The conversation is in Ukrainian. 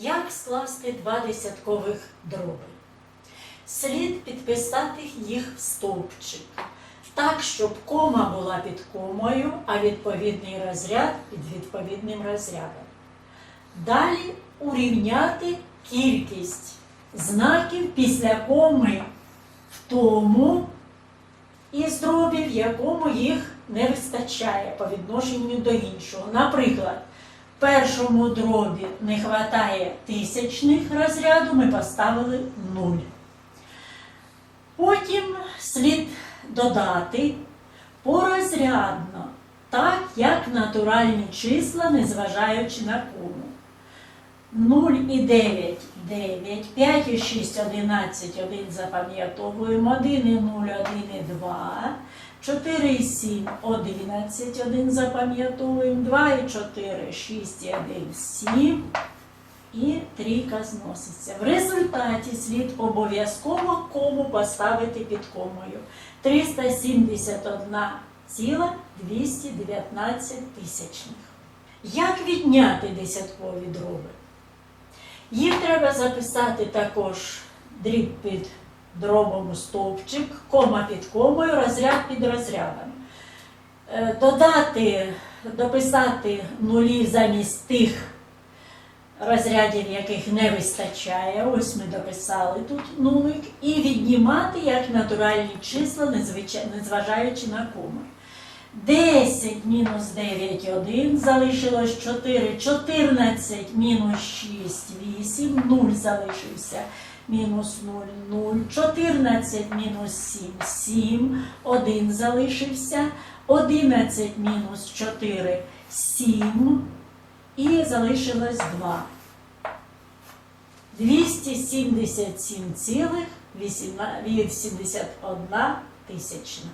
Як скласти два десяткових дроби? Слід підписати їх в стовпчик, так, щоб кома була під комою, а відповідний розряд під відповідним розрядом. Далі урівняти кількість знаків після коми в тому із дробів, якому їх не вистачає по відношенню до іншого. Наприклад, першому дробі не вистачає тисячних розряду, ми поставили 0. Потім слід додати порозрядно, так як натуральні числа, незважаючи на кому. 0 і 9 9, 5 і 6 11, 1 запам'ятовуємо, 1 і 0, 1 і 2, 4 і 7 11, 1 запам'ятовуємо, 2 і 4, 6 і 1 7 і трійка зноситься. В результаті слід обов'язково кому поставити під комою. 371,219 тисячних. Як відняти десяткові дроби? Їх треба записати також дріб під дробом стовпчик, кома під комою, розряд під розрядом. Е, Додати, дописати нулі замість тих розрядів, яких не вистачає. Ось ми дописали тут нулик. І віднімати як натуральні числа, незважаючи на коми. 10 мінус 9 1, залишилось 4, 14 мінус 6 8, 0 залишився, мінус 0 0, 14 мінус 7 7, 1 залишився, 11 мінус 4 7 і залишилось 2. 277,81 тисячна.